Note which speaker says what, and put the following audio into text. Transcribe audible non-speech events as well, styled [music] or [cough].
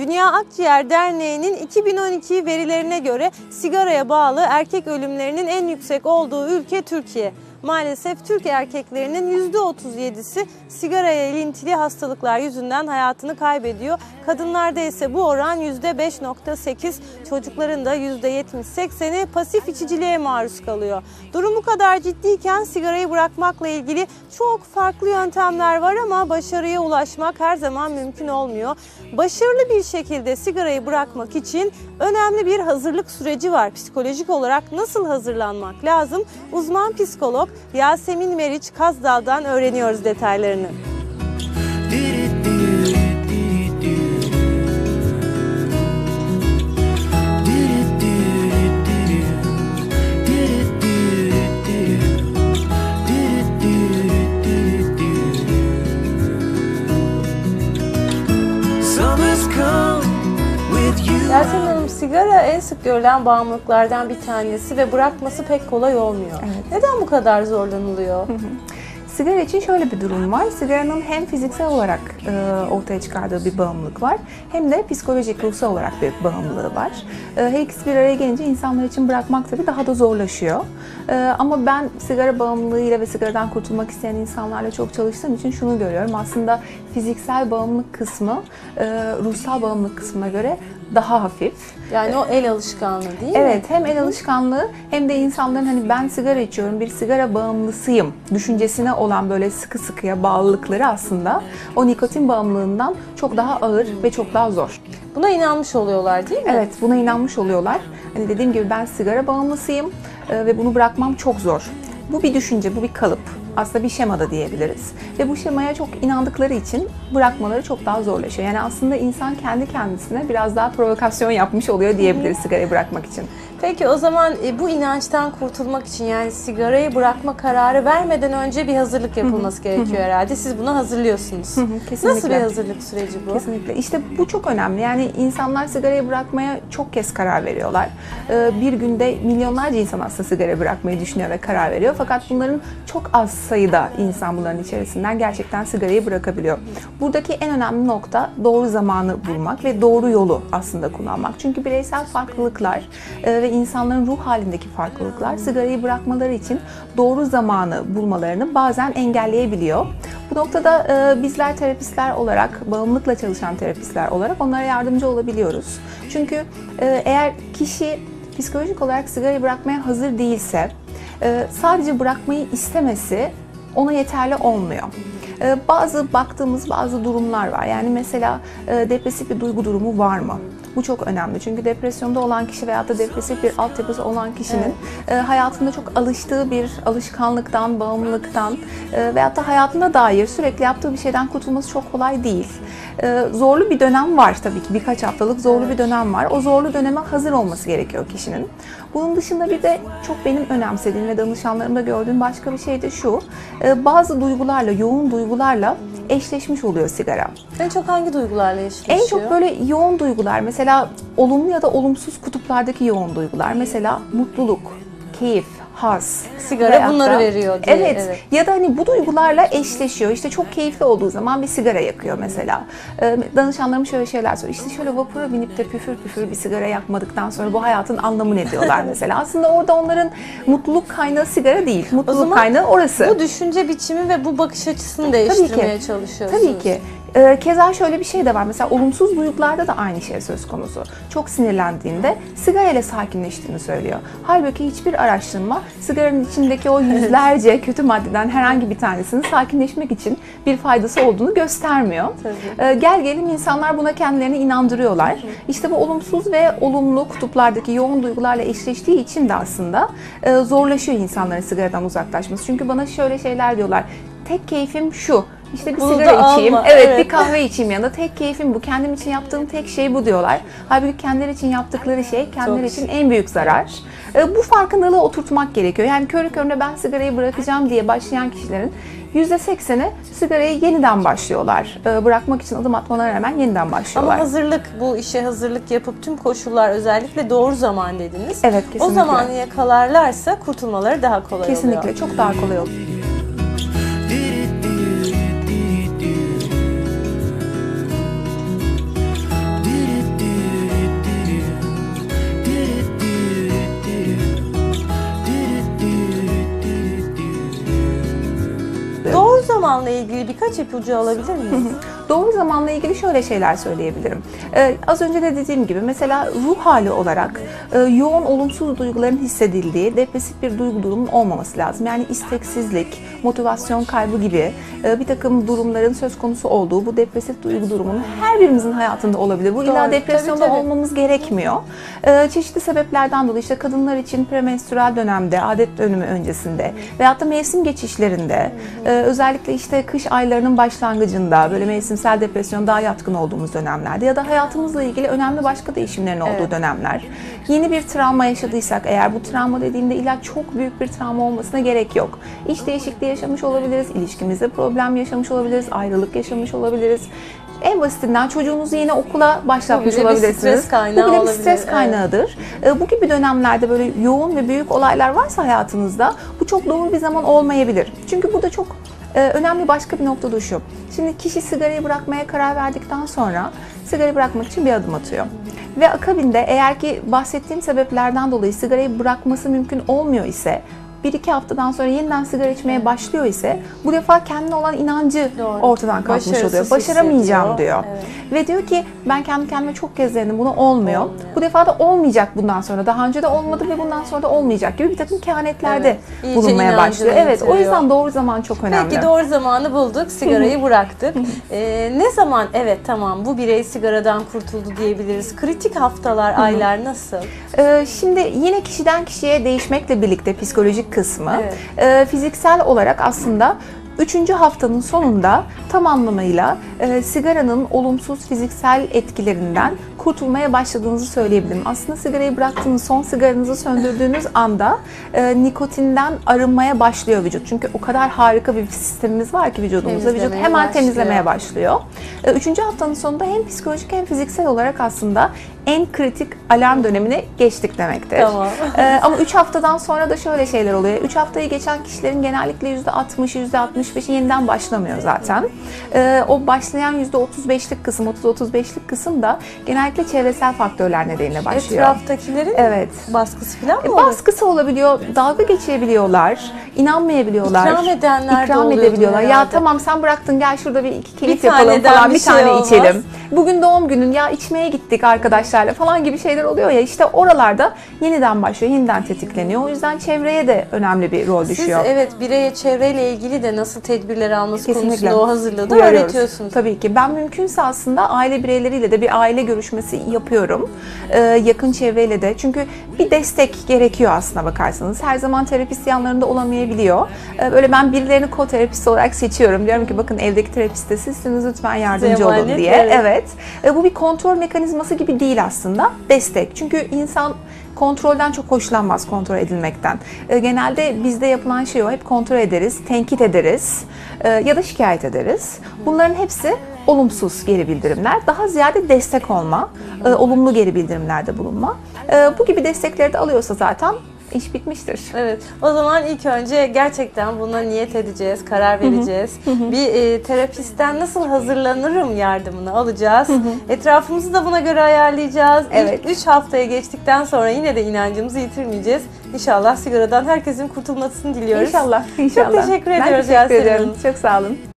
Speaker 1: Dünya Akciğer Derneği'nin 2012 verilerine göre sigaraya bağlı erkek ölümlerinin en yüksek olduğu ülke Türkiye. Maalesef Türk erkeklerinin %37'si sigaraya ilintili hastalıklar yüzünden hayatını kaybediyor. Kadınlarda ise bu oran %5.8, çocukların da %70-80'i pasif içiciliğe maruz kalıyor. Durum bu kadar ciddiyken sigarayı bırakmakla ilgili çok farklı yöntemler var ama başarıya ulaşmak her zaman mümkün olmuyor. Başarılı bir şekilde sigarayı bırakmak için önemli bir hazırlık süreci var. Psikolojik olarak nasıl hazırlanmak lazım? Uzman psikolog Yasemin Meriç Kazdal'dan öğreniyoruz detaylarını. En sık görülen bağımlılıklardan bir tanesi ve bırakması pek kolay olmuyor.
Speaker 2: Evet.
Speaker 1: Neden bu kadar zorlanılıyor?
Speaker 2: Sigara için şöyle bir durum var. Sigaranın hem fiziksel olarak e, ortaya çıkardığı bir bağımlılık var hem de psikolojik, ruhsal olarak bir bağımlılığı var. E, her ikisi bir araya gelince insanlar için bırakmak tabii daha da zorlaşıyor. E, ama ben sigara bağımlılığıyla ve sigaradan kurtulmak isteyen insanlarla çok çalıştığım için şunu görüyorum. Aslında fiziksel bağımlılık kısmı e, ruhsal bağımlılık kısmına göre daha hafif.
Speaker 1: Yani o el alışkanlığı değil mi?
Speaker 2: Evet hem el alışkanlığı hem de insanların hani ben sigara içiyorum bir sigara bağımlısıyım düşüncesine olan böyle sıkı sıkıya bağlılıkları aslında o nikotin bağımlılığından çok daha ağır ve çok daha zor.
Speaker 1: Buna inanmış oluyorlar değil mi?
Speaker 2: Evet buna inanmış oluyorlar. Hani dediğim gibi ben sigara bağımlısıyım ve bunu bırakmam çok zor. Bu bir düşünce, bu bir kalıp. Aslında bir şema da diyebiliriz. Ve bu şemaya çok inandıkları için bırakmaları çok daha zorlaşıyor. Yani aslında insan kendi kendisine biraz daha provokasyon yapmış oluyor diyebiliriz sigarayı bırakmak için.
Speaker 1: Peki o zaman e, bu inançtan kurtulmak için yani sigarayı bırakma kararı vermeden önce bir hazırlık yapılması gerekiyor herhalde. Siz buna hazırlıyorsunuz.
Speaker 2: kesinlikle.
Speaker 1: Nasıl bir hazırlık süreci bu?
Speaker 2: Kesinlikle. İşte bu çok önemli. Yani insanlar sigarayı bırakmaya çok kez karar veriyorlar. Ee, Bir günde milyonlarca insan aslında sigara bırakmayı düşünüyor ve karar veriyor. Fakat bunların çok az sayıda insan bunların içerisinden gerçekten sigarayı bırakabiliyor. Buradaki en önemli nokta doğru zamanı bulmak ve doğru yolu aslında kullanmak. Çünkü bireysel farklılıklar e, ve insanların ruh halindeki farklılıklar sigarayı bırakmaları için doğru zamanı bulmalarını bazen engelleyebiliyor. Bu noktada e, bizler terapistler olarak, bağımlılıkla çalışan terapistler olarak onlara yardımcı olabiliyoruz. Çünkü e, eğer kişi psikolojik olarak sigarayı bırakmaya hazır değilse, sadece bırakmayı istemesi ona yeterli olmuyor. E, bazı baktığımız bazı durumlar var. Yani mesela e, depresif bir duygu durumu var mı? Bu çok önemli çünkü depresyonda olan kişi veyahut da depresif bir altyapısı olan kişinin e, hayatında çok alıştığı bir alışkanlıktan, bağımlılıktan e, veyahut da hayatına dair sürekli yaptığı bir şeyden kurtulması çok kolay değil. E, zorlu bir dönem var tabii ki birkaç haftalık zorlu bir dönem var. O zorlu döneme hazır olması gerekiyor kişinin. Bunun dışında bir de çok benim önemsediğim ve danışanlarımda gördüğüm başka bir şey de şu. bazı duygularla, yoğun duygularla eşleşmiş oluyor sigara.
Speaker 1: En çok hangi duygularla eşleşiyor?
Speaker 2: En çok böyle yoğun duygular mesela olumlu ya da olumsuz kutuplardaki yoğun duygular mesela mutluluk, keyif, haz.
Speaker 1: Sigara
Speaker 2: veyahut
Speaker 1: bunları
Speaker 2: da-
Speaker 1: veriyor diye,
Speaker 2: Evet.
Speaker 1: evet.
Speaker 2: Ya da hani bu duygularla eşleşiyor. İşte çok keyifli olduğu zaman bir sigara yakıyor mesela. Ee, danışanlarım şöyle şeyler söylüyor. İşte şöyle vapura binip de püfür püfür bir sigara yakmadıktan sonra bu hayatın anlamı ne diyorlar [laughs] mesela. Aslında orada onların mutluluk kaynağı sigara değil. Mutluluk kaynağı orası.
Speaker 1: Bu düşünce biçimi ve bu bakış açısını değiştirmeye çalışıyorsunuz.
Speaker 2: Tabii ki. Ee, keza şöyle bir şey de var. Mesela olumsuz duygularda da aynı şey söz konusu. Çok sinirlendiğinde sigara ile sakinleştiğini söylüyor. Halbuki hiçbir araştırma sigaranın içindeki o yüzlerce kötü maddeden herhangi bir tanesinin sakinleşmek için bir faydası olduğunu göstermiyor. Ee, gel gelim insanlar buna kendilerini inandırıyorlar. İşte bu olumsuz ve olumlu kutuplardaki yoğun duygularla eşleştiği için de aslında e, zorlaşıyor insanların sigaradan uzaklaşması. Çünkü bana şöyle şeyler diyorlar. Tek keyfim şu. İşte bir
Speaker 1: Bunu
Speaker 2: sigara içeyim.
Speaker 1: alma,
Speaker 2: Evet,
Speaker 1: evet.
Speaker 2: bir kahve içeyim yanında. Tek keyfim bu. Kendim için yaptığım tek şey bu diyorlar. Halbuki kendileri için yaptıkları şey kendileri
Speaker 1: Çok
Speaker 2: için en büyük zarar. E, Bu farkındalığı oturtmak gerekiyor. Yani körü körüne ben sigarayı bırakacağım diye başlayan kişilerin %80'i sigarayı yeniden başlıyorlar. E, Bırakmak için adım atmalarına rağmen yeniden başlıyorlar.
Speaker 1: Ama hazırlık, bu işe hazırlık yapıp tüm koşullar özellikle doğru zaman dediniz.
Speaker 2: Evet,
Speaker 1: O
Speaker 2: kesinlikle.
Speaker 1: zamanı yakalarlarsa kurtulmaları daha kolay oluyor.
Speaker 2: Kesinlikle çok daha kolay olur.
Speaker 1: İlgili birkaç ipucu alabilir miyiz? [laughs]
Speaker 2: Doğru zamanla ilgili şöyle şeyler söyleyebilirim. Ee, az önce de dediğim gibi mesela ruh hali olarak e, yoğun olumsuz duyguların hissedildiği depresif bir duygu durumunun olmaması lazım. Yani isteksizlik, motivasyon kaybı gibi e, bir takım durumların söz konusu olduğu bu depresif duygu durumunun her birimizin hayatında olabilir. Bu illa
Speaker 1: Doğru,
Speaker 2: depresyonda
Speaker 1: tabii, tabii.
Speaker 2: olmamız gerekmiyor. Ee, çeşitli sebeplerden dolayı işte kadınlar için premenstrüel dönemde, adet dönümü öncesinde veyahut da mevsim geçişlerinde e, özellikle işte kış aylarının başlangıcında böyle mevsimsel depresyon daha yatkın olduğumuz dönemlerde ya da hayatımızla ilgili önemli başka değişimlerin olduğu
Speaker 1: Evet.
Speaker 2: dönemler. Yeni bir travma yaşadıysak eğer bu travma dediğimde illa çok büyük bir travma olmasına gerek yok. İş değişikliği yaşamış olabiliriz, ilişkimizde problem yaşamış olabiliriz, ayrılık yaşamış olabiliriz. En basitinden çocuğunuzu yeni okula başlatmış
Speaker 1: Bu
Speaker 2: olabilirsiniz.
Speaker 1: stres kaynağı
Speaker 2: Bu bile bir stres
Speaker 1: evet.
Speaker 2: kaynağıdır. E, Bu gibi dönemlerde böyle yoğun ve büyük olaylar varsa hayatınızda bu çok doğru bir zaman olmayabilir. Çünkü burada çok e, önemli başka bir nokta da şu. Şimdi kişi sigarayı bırakmaya karar verdikten sonra sigarayı bırakmak için bir adım atıyor. Ve akabinde eğer ki bahsettiğim sebeplerden dolayı sigarayı bırakması mümkün olmuyor ise bir iki haftadan sonra yeniden sigara içmeye başlıyor ise bu defa kendine olan inancı
Speaker 1: Doğru.
Speaker 2: ortadan kalkmış oluyor. Başaramayacağım diyor.
Speaker 1: Evet.
Speaker 2: Ve diyor ki ben kendi kendime çok kez denedim bunu olmuyor.
Speaker 1: Olmuyor.
Speaker 2: Bu defa da olmayacak bundan sonra. Daha önce de olmadı ve bundan sonra da olmayacak gibi bir takım kehanetlerde
Speaker 1: Evet. İyice
Speaker 2: bulunmaya başlıyor. Evet o yüzden doğru zaman çok önemli.
Speaker 1: Peki doğru zamanı bulduk, sigarayı bıraktık. Ee, ne zaman evet tamam bu birey sigaradan kurtuldu diyebiliriz? Kritik haftalar, aylar nasıl?
Speaker 2: Ee, şimdi yine kişiden kişiye değişmekle birlikte psikolojik kısmı
Speaker 1: Evet.
Speaker 2: e, fiziksel olarak aslında Üçüncü haftanın sonunda tam anlamıyla e, sigaranın olumsuz fiziksel etkilerinden kurtulmaya başladığınızı söyleyebilirim. Aslında sigarayı bıraktığınız, son sigaranızı söndürdüğünüz anda e, nikotinden arınmaya başlıyor vücut. Çünkü o kadar harika bir sistemimiz var ki vücudumuzda. Vücut hemen
Speaker 1: başlıyor.
Speaker 2: temizlemeye başlıyor. E, Üçüncü haftanın sonunda hem psikolojik hem fiziksel olarak aslında en kritik alarm dönemine geçtik demektir.
Speaker 1: Tamam.
Speaker 2: Ee, ama 3 haftadan sonra da şöyle şeyler oluyor. 3 haftayı geçen kişilerin genellikle %60, %65'i yeniden başlamıyor zaten. Ee, o başlayan %35'lik kısım, 30-35'lik kısım da genellikle çevresel faktörler nedeniyle başlıyor.
Speaker 1: Etraftakilerin
Speaker 2: Evet.
Speaker 1: baskısı falan
Speaker 2: E,
Speaker 1: mı olur?
Speaker 2: Baskısı olabiliyor, dalga geçebiliyorlar, inanmayabiliyorlar.
Speaker 1: İkram edenler de
Speaker 2: İkram
Speaker 1: oluyordur
Speaker 2: edebiliyorlar. Ya tamam sen bıraktın gel şurada bir iki keyif
Speaker 1: Bir
Speaker 2: yapalım falan
Speaker 1: bir
Speaker 2: bir
Speaker 1: şey
Speaker 2: tane
Speaker 1: olmaz.
Speaker 2: içelim. Bugün doğum günün ya içmeye gittik arkadaşlarla falan gibi şeyler oluyor ya işte oralarda yeniden başlıyor, yeniden tetikleniyor. O yüzden çevreye de önemli bir rol
Speaker 1: Siz
Speaker 2: düşüyor.
Speaker 1: evet bireye çevreyle ilgili de nasıl tedbirler alması konusunda o hazırlığı da
Speaker 2: Uyarıyoruz.
Speaker 1: öğretiyorsunuz.
Speaker 2: Tabii ki. Ben mümkünse aslında aile bireyleriyle de bir aile görüşmesi yapıyorum. Ee, yakın çevreyle de. Çünkü bir destek gerekiyor aslına bakarsanız. Her zaman terapist yanlarında olamayabiliyor. Ee, böyle ben birilerini ko-terapist olarak seçiyorum. Diyorum ki bakın evdeki terapist de sizsiniz lütfen yardımcı olun
Speaker 1: emanet,
Speaker 2: diye.
Speaker 1: evet.
Speaker 2: Evet. Ee, bu bir kontrol mekanizması gibi değil aslında. Destek. Çünkü insan kontrolden çok hoşlanmaz kontrol edilmekten. Ee, genelde bizde yapılan şey o. Hep kontrol ederiz, tenkit ederiz e, ya da şikayet ederiz. Bunların hepsi olumsuz geri bildirimler. Daha ziyade destek olma, e, olumlu geri bildirimlerde bulunma. E, bu gibi destekleri de alıyorsa zaten iş bitmiştir.
Speaker 1: Evet. O zaman ilk önce gerçekten buna niyet edeceğiz, karar vereceğiz. Bir e, terapistten nasıl hazırlanırım yardımını alacağız. Etrafımızı da buna göre ayarlayacağız.
Speaker 2: Evet.
Speaker 1: İlk 3 haftaya geçtikten sonra yine de inancımızı yitirmeyeceğiz. İnşallah sigaradan herkesin kurtulmasını diliyoruz.
Speaker 2: İnşallah, inşallah.
Speaker 1: teşekkür
Speaker 2: Ben
Speaker 1: ediyoruz
Speaker 2: teşekkür
Speaker 1: Yasemin
Speaker 2: ediyorum. Çok sağ olun.